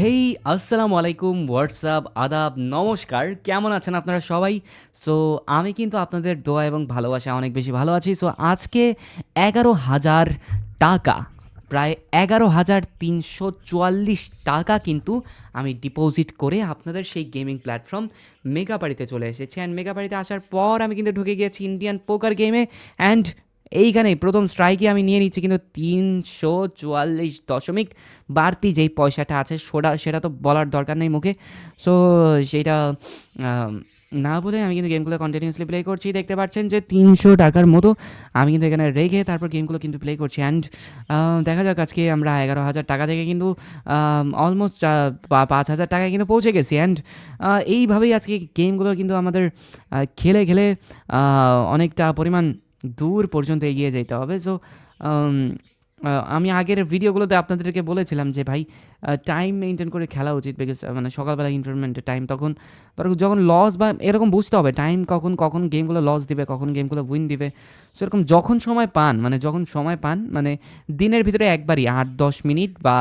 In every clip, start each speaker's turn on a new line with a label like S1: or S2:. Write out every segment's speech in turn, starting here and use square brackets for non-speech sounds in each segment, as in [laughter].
S1: হেই আসসালামু আলাইকুম হোয়াটসঅ্যাপ আদাব নমস্কার, কেমন আছেন আপনারা সবাই? সো আমি কিন্তু আপনাদের দোয়া এবং ভালোবাসা অনেক বেশি ভালো আছি। সো আজকে এগারো হাজার টাকা, প্রায় এগারো হাজার তিনশো চুয়াল্লিশ টাকা কিন্তু আমি ডিপোজিট করে আপনাদের সেই গেমিং প্ল্যাটফর্ম মেগাবাড়িতে চলে এসেছি। অ্যান্ড মেগাবাড়িতে আসার পর আমি কিন্তু ঢুকে গিয়েছি ইন্ডিয়ান পোকার গেমে অ্যান্ড এইখানে প্রথম স্ট্রাইকে আমি নিয়ে নিচ্ছি কিন্তু তিনশো চুয়াল্লিশ দশমিক বাড়তি যেই পয়সাটা আছে সেটা সেটা তো বলার দরকার নেই মুখে। সো সেটা না বলে আমি কিন্তু গেমগুলো কন্টিনিউসলি প্লে করছি। দেখতে পাচ্ছেন যে তিনশো টাকার মতো আমি কিন্তু এখানে রেখে তারপর গেমগুলো কিন্তু প্লে করছি। অ্যান্ড দেখা যাক আজকে আমরা এগারো হাজার টাকা থেকে কিন্তু অলমোস্ট পাঁচ হাজার টাকায় কিন্তু পৌঁছে গেছি। অ্যান্ড এইভাবেই আজকে গেমগুলো কিন্তু আমাদের খেলে খেলে অনেকটা পরিমাণ দূর পর্যন্ত এগিয়ে যেতে হবে। সো আমি আগের ভিডিওগুলোতে আপনাদেরকে বলেছিলাম যে ভাই টাইম মেনটেন করে খেলা উচিত বিকজ মানে সকালবেলা ইন্টারমেন্টের টাইম তখন, ধরো যখন লস বা এরকম বুঝতে হবে টাইম কখন কখন গেমগুলো লস দিবে, কখন গেমগুলো উইন দিবে। সেরকম যখন সময় পান মানে যখন সময় পান মানে দিনের ভিতরে একবারই আট, দশ মিনিট বা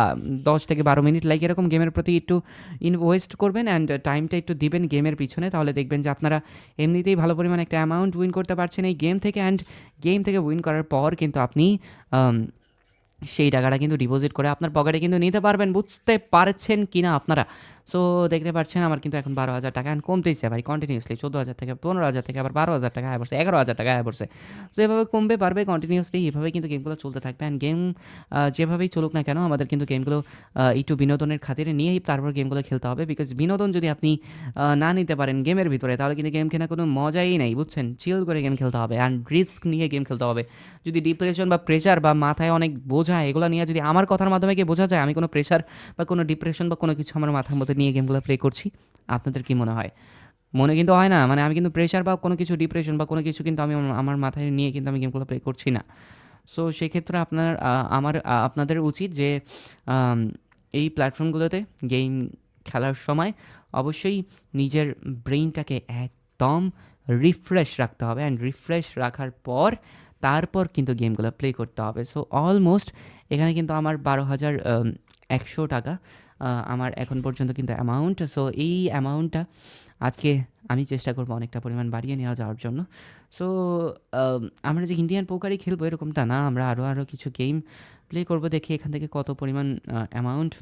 S1: দশ থেকে বারো মিনিট লাইক এরকম গেমের প্রতি একটু ইনভেস্ট করবেন অ্যান্ড টাইমটা একটু দিবেন গেমের পিছনে, তাহলে দেখবেন যে আপনারা এমনিতেই ভালো পরিমাণে একটা অ্যামাউন্ট উইন করতে পারছেন এই গেম থেকে অ্যান্ড গেম থেকে উইন করার পর কিন্তু আপনি সেই টাকাটা কিন্তু ডিপোজিট করে আপনার পকেটে কিন্তু নিতে পারবেন, বুঝতে পারছেন কি না আপনারা? সো দেখতে পাচ্ছেন আমার কিন্তু এখন বারো হাজার টাকা কমতেইছে ভাই কন্টিনিউসলি চোদ্দ হাজার থেকে পনেরো হাজার থেকে আবার বারো হাজার টাকা আয় পড়ছে, এগারো হাজার টাকা আয় পড়ছে। সো এভাবে কমবে পারবে কন্টিনিউসলি এভাবে কিন্তু গেমগুলো চলতে থাকবে অ্যান্ড গেম যেভাবেই চলুক না কেন, আমাদের কিন্তু গেমগুলো একটু বিনোদনের খাতিরে নিয়েই তারপর গেমগুলো খেলতে হবে বিকজ বিনোদন যদি আপনি না নিতে পারেন গেমের ভিতরে, তাহলে কিন্তু গেম খেলা কোনো মজাই নেই, বুঝছেন? চিল করে গেম খেলতে হবে অ্যান্ড রিস্ক নিয়ে গেম খেলতে হবে। যদি ডিপ্রেশন বা প্রেশার বা মাথায় অনেক বোঝা এগুলো নিয়ে যদি আমার কথার মাধ্যমে কি বোঝা যায়, আমি কোনো প্রেশার বা কোনো ডিপ্রেশন বা কোনো কিছু আমার মাথার মধ্যে নিয়ে গেমগুলো প্লে করছি, আপনাদের কি মনে হয়? মনে কিন্তু হয় না মানে আমি কিন্তু প্রেশার বা কোনো কিছু ডিপ্রেশন বা কোনো কিছু কিন্তু আমি আমার মাথায় নিয়ে কিন্তু আমি গেমগুলো প্লে করছি না। সো সেক্ষেত্রে আপনার আমার আপনাদের উচিত যে এই প্ল্যাটফর্মগুলোতে গেম খেলার সময় অবশ্যই নিজের ব্রেইনটাকে একদম রিফ্রেশ রাখতে হবে। অ্যান্ড রিফ্রেশ রাখার পর তারপর কিন্তু গেমগুলো প্লে করতে হবে। সো অলমোস্ট এখানে কিন্তু আমার বারো হাজার একশো টাকা আমার এখন পর্যন্ত কিন্তু অ্যামাউন্ট সো এই অ্যামাউন্টটা আজকে আমি চেষ্টা করব অনেকটা পরিমাণ বাড়িয়ে নেওয়া যাওয়ার জন্য। সো আমরা যে ইন্ডিয়ান পোকারই খেলব এরকমটা না, আমরা আরও আরও কিছু গেম প্লে করব, দেখি এখান থেকে কত পরিমাণ অ্যামাউন্ট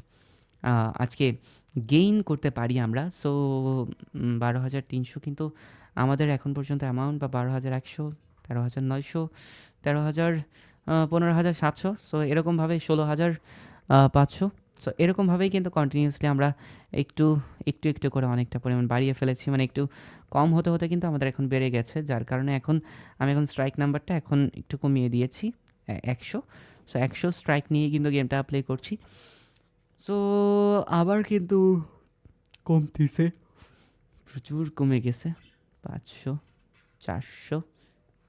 S1: আজকে গেইন করতে পারি আমরা। সো বারো হাজার তিনশো কিন্তু আমাদের এখন পর্যন্ত অ্যামাউন্ট বা বারো হাজার একশো তেরো হাজার নয়শো, তেরো হাজার পনেরো হাজার সাতশো সো এরকমভাবে ষোলো হাজার পাঁচশো। সো এরকমভাবেই কিন্তু কন্টিনিউয়াসলি আমরা একটু একটু একটু করে অনেকটা পরিমাণ বাড়িয়ে ফেলেছি। মানে একটু কম হতে হতে কিন্তু আমাদের এখন বেড়ে গেছে, যার কারণে এখন আমি এখন স্ট্রাইক নাম্বারটা এখন একটু কমিয়ে দিয়েছি একশো। সো একশো স্ট্রাইক নিয়ে কিন্তু গেমটা প্লে করছি। সো আবার কিন্তু কমতেছে। প্রচুর কমে গেছে, পাঁচশো, চারশো।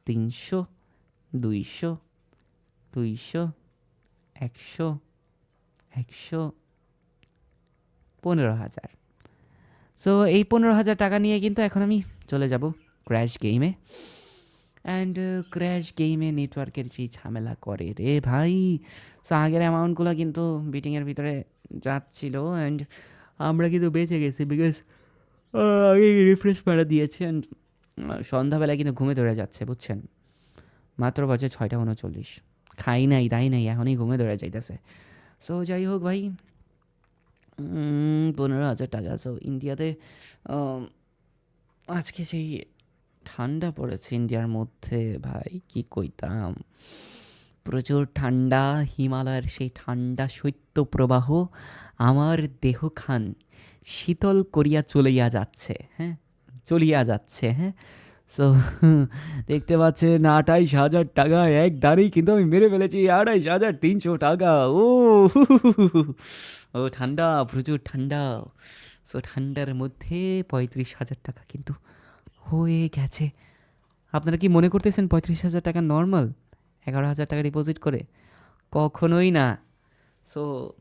S1: তিনশো, দুইশো দুইশো, একশো একশো, পনেরো হাজার। সো এই পনেরো হাজার টাকা নিয়ে কিন্তু এখন আমি চলে যাব ক্র্যাশ গেমে অ্যান্ড ক্র্যাশ গেমে নেটওয়ার্কের যেই ঝামেলা করে রে ভাই সো আগের অ্যামাউন্টগুলো কিন্তু বিটিংয়ের ভিতরে যাচ্ছিল অ্যান্ড আমরা কিন্তু বেঁচে গেছি বিকজ আগে রিফ্রেশ মারা দিয়েছে অ্যান্ড সন্ধ্যাবেলায় কিন্তু ঘুমে ধরে যাচ্ছে, বুঝছেন? মাত্র বাজে ছয়টা উনচল্লিশ। খাই নাই, দাই নাই, এখনই ঘুমে ধরে যাইতেছে। সো যাই হোক ভাই পনেরো হাজার টাকা। সো ইন্ডিয়াতে আজকে সেই ঠান্ডা পড়েছে ইন্ডিয়ার মধ্যে, ভাই, কি কইতাম? প্রচুর ঠান্ডা, হিমালয়ের সেই ঠান্ডা শৈত্যপ্রবাহ আমার দেহখান শীতল করিয়া চলিয়া যাচ্ছে হ্যাঁ? চলিয়া যাচ্ছে হ্যাঁ? সো [laughs] দেখতে পাচ্ছেন, আঠাইশ হাজার টাকা এক দাঁড়িয়ে কিন্তু আমি মেরে ফেলেছি আঠাইশ হাজার তিনশো টাকা। ও ও, ঠান্ডা, প্রচুর ঠান্ডা। সো ঠান্ডার মধ্যে পঁয়ত্রিশ হাজার টাকা কিন্তু হয়ে গেছে। আপনারা কি মনে করতেছেন পঁয়ত্রিশ হাজার টাকা নর্মাল এগারো হাজার টাকা ডিপোজিট করে? কখনোই না। সো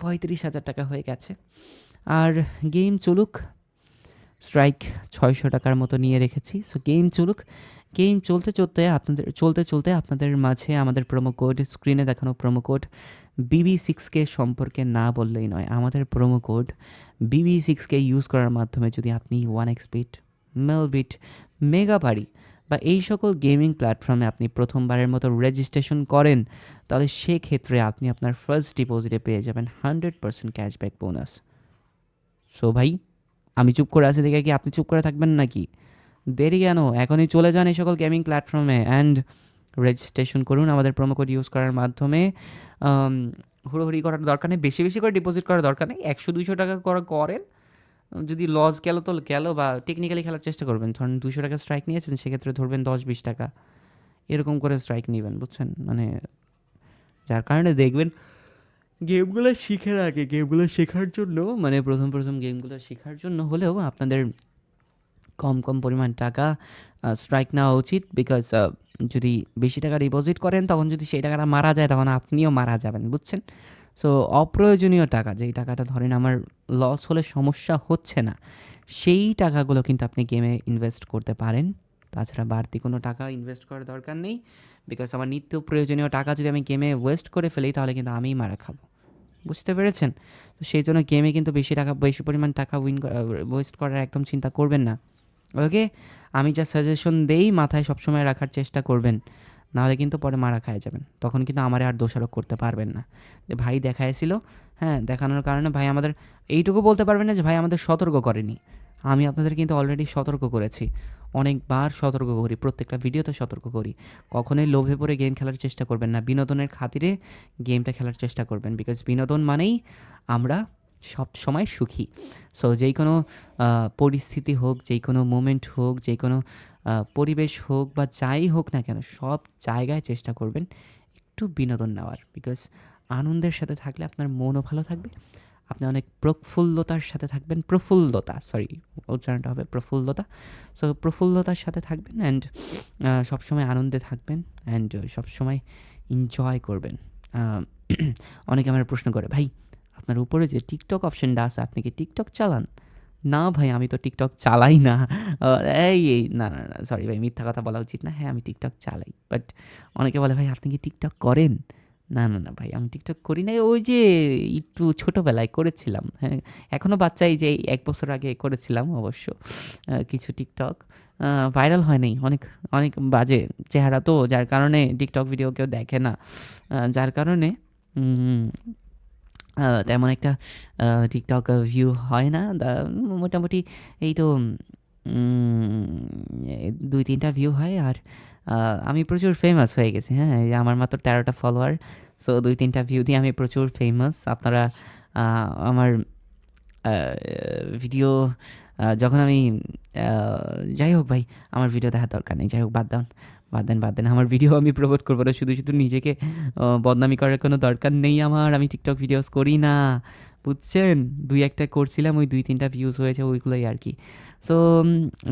S1: পঁয়ত্রিশ হাজার টাকা হয়ে গেছে। আর গেম চলুক স্ট্রাইক ছয়শো টাকার মতো নিয়ে রেখেছি। সো গেম চলুক। গেম চলতে চলতে আপনাদের, চলতে চলতে আপনাদের মাঝে আমাদের প্রোমো কোড স্ক্রিনে দেখানো প্রোমো কোড বিবি সিক্সকে সম্পর্কে না বললেই নয়। আমাদের প্রোমো কোড বিবি সিক্সকে ইউজ করার মাধ্যমে যদি আপনি one x bet Melbet Megapari বা এই সকল গেমিং প্ল্যাটফর্মে আপনি প্রথমবারের মতো রেজিস্ট্রেশন করেন, তাহলে সেক্ষেত্রে আপনি আপনার ফার্স্ট ডিপোজিটে পেয়ে যাবেন hundred percent cashback bonus so ভাই আমি চুপ করে আছি দেখে কি আপনি চুপ করে থাকবেন নাকি? দেরি কেন? এখনই চলে যান এই সকল গেমিং প্ল্যাটফর্মে অ্যান্ড রেজিস্ট্রেশন করুন আমাদের প্রোমো কোড ইউজ করার মাধ্যমে। হুড়োহুড়ি করার দরকার নেই, বেশি বেশি করে ডিপোজিট করার দরকার নেই। একশো দুইশো টাকা করা করেন, যদি লস গেল তো গেল বা টেকনিক্যালি খেলার চেষ্টা করবেন। ধরেন দুশো টাকা স্ট্রাইক নিয়েছেন, সেক্ষেত্রে ধরবেন দশ বিশ টাকা। এরকম করে স্ট্রাইক নেবেন, বুঝছেন? মানে যার কারণে দেখবেন গেমগুলো শিখে রাখে গেমগুলো শেখার জন্য। মানে প্রথম প্রথম গেমগুলো শেখার জন্য হলেও আপনাদের কম কম পরিমাণ টাকা স্ট্রাইক নেওয়া উচিত। বিকজ যদি বেশি টাকা ডিপোজিট করেন, তখন যদি সেই টাকাটা মারা যায়, তখন আপনিও মারা যাবেন, বুঝছেন? সো অপ্রয়োজনীয় টাকা, যেই টাকাটা ধরেন আমার লস হলে সমস্যা হচ্ছে না, সেই টাকাগুলো কিন্তু আপনি গেমে ইনভেস্ট করতে পারেন। তাছাড়া বাড়তি কোনো টাকা ইনভেস্ট করার দরকার নেই। বিকজ আমার নিত্য প্রয়োজনীয় টাকা যদি আমি গেমে ওয়েস্ট করে ফেলি, তাহলে কিন্তু আমিই মারা খাব। বুঝতে পেরেছেন? তো সেই জন্য গেমে কিন্তু বেশি টাকা, বেশি পরিমাণ টাকা উইন ওয়েস্ট করার একদম চিন্তা করবেন না। ওকে আমি যা সাজেশন দেই মাথায় সবসময় রাখার চেষ্টা করবেন। নাহলে কিন্তু পরে মারা খায় যাবেন। তখন কিন্তু আমারে আর দোষারোপ করতে পারবেন না। যে ভাই দেখাইছিল হ্যাঁ দেখানোর কারণে ভাই আমাদের, এইটুকু বলতে পারবেন না যে ভাই আমাদের সতর্ক করেনি। আমি আপনাদের কিন্তু অলরেডি সতর্ক করেছি। অনেকবার সতর্ক করি, প্রত্যেকটা ভিডিওতে সতর্ক করি। কখনোই লোভে পড়ে গেম খেলার চেষ্টা করবেন না। বিনোদনের খাতিরে গেমটা খেলার চেষ্টা করবেন বিকজ বিনোদন মানেই আমরা সব সময় সুখী। সো যেই কোনো পরিস্থিতি হোক যেই কোনো মোমেন্ট হোক যেই কোনো পরিবেশ হোক বা যাই হোক না কেন, সব জায়গায় চেষ্টা করবেন একটু বিনোদন নেওয়ার। বিকজ আনন্দের সাথে থাকলে আপনার মনও ভালো থাকবে আপনি অনেক প্রফুল্লতার সাথে থাকবেন, প্রফুল্লতা সরি উচ্চারণটা হবে প্রফুল্লতা। সো প্রফুল্লতার সাথে থাকবেন অ্যান্ড সবসময় আনন্দে থাকবেন অ্যান্ড সবসময় এনজয় করবেন। [clears throat] অনেকে আমার প্রশ্ন করে, ভাই, আপনার উপরে যে টিকটক অপশনটা আছে, আপনি কি টিকটক চালান? না ভাই, আমি তো টিকটক চালাই না। এই এই, না না না সরি ভাই, মিথ্যা কথা বলা উচিত না। হ্যাঁ আমি টিকটক চালাই। বাট অনেকে বলে, ভাই, আপনি কি টিকটক করেন? না না না, ভাই, আমি টিকটক করি না ওই যে একটু ছোটোবেলায় করেছিলাম হ্যাঁ। এখনও বাচ্চাই যে এক বছর আগে করেছিলাম অবশ্য কিছু টিকটক ভাইরাল হয় নাই, অনেক অনেক বাজে চেহারা তো, যার কারণে টিকটক ভিডিও কেউ দেখে না। যার কারণে তেমন একটা টিকটক ভিউ হয় না। মোটামুটি এই তো দুই, তিনটা ভিউ হয়। আর আমি প্রচুর ফেমাস হয়ে গেছি হ্যাঁ? আমার মাত্র তেরোটা ফলোয়ার সো দুই তিনটা ভিউ দিয়ে আমি প্রচুর ফেমাস আপনারা আমার ভিডিও যখন আমি যাই হোক ভাই, আমার ভিডিও দেখার দরকার নেই, যাই হোক, বাদ দেন বাদ দেন বাদ দেন। আমার ভিডিও আমি প্রমোট করব না, শুধু শুধু নিজেকে বদনামি করার কোনো দরকার নেই আমার। আমি টিকটক ভিডিওস করি না, বুঝছেন? দুই একটা করছিলাম, ওই দুই তিনটা ভিউজ হয়েছে, ওইগুলোই আর কি। সো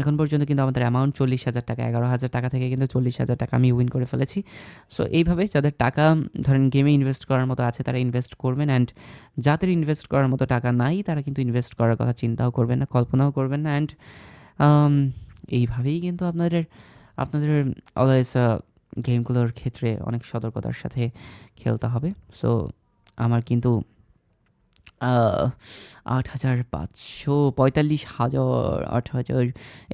S1: এখন পর্যন্ত কিন্তু আমাদের অ্যামাউন্ট চল্লিশ হাজার টাকা, এগারো হাজার টাকা থেকে কিন্তু চল্লিশ হাজার টাকা আমি উইন করে ফেলেছি। সো এইভাবে যাদের টাকা, ধরেন গেমে ইনভেস্ট করার মতো আছে, তারা ইনভেস্ট করবেন অ্যান্ড যাদের ইনভেস্ট করার মতো টাকা নাই, তারা কিন্তু ইনভেস্ট করার কথা চিন্তাও করবেন না, কল্পনাও করবেন না অ্যান্ড এইভাবেই কিন্তু আপনাদের আপনাদের অলওয়েজ গেমগুলোর ক্ষেত্রে অনেক সতর্কতার সাথে খেলতে হবে। সো আমার কিন্তু আট হাজার পাঁচশো পঁয়তাল্লিশ হাজার, আট হাজার,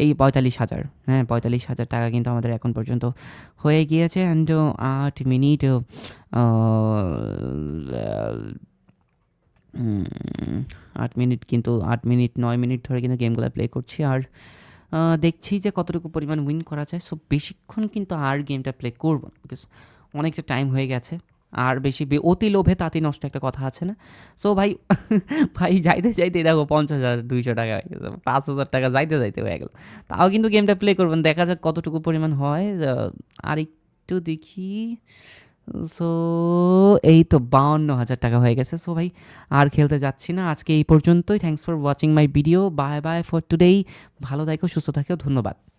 S1: এই পঁয়তাল্লিশ হাজার হ্যাঁ পঁয়তাল্লিশ হাজার টাকা কিন্তু আমাদের এখন পর্যন্ত হয়ে গিয়েছে অ্যান্ড আট মিনিট আট মিনিট কিন্তু, আট মিনিট, নয় মিনিট ধরে কিন্তু গেমগুলো প্লে করছি আর দেখছি যে কতটুকু পরিমাণ উইন করা যায় সো বেশিক্ষণ কিন্তু আর গেমটা প্লে করব বিকজ অনেকটা টাইম হয়ে গেছে। আর বেশি অতি লোভে তাঁতি নষ্ট একটা কথা আছে না? সো ভাই [laughs] ভাই, যাইতে যাইতে দেখো পঞ্চাশ হাজার দুইশো টাকা হয়ে গেছে, পাঁচ হাজার টাকা যাইতে যাইতে হয়ে গেল। তাও কিন্তু গেমটা প্লে করবেন, দেখা যাক কতটুকু পরিমাণ হয়। আর একটু দেখি। সো এই তো বাউন্ন হাজার টাকা হয়ে গেছে। সো ভাই, আর খেলতে যাচ্ছি না। আজকে এই পর্যন্তই। Thanks for watching my video bye bye for today ভালো থাকো, সুস্থ থাকো। ধন্যবাদ।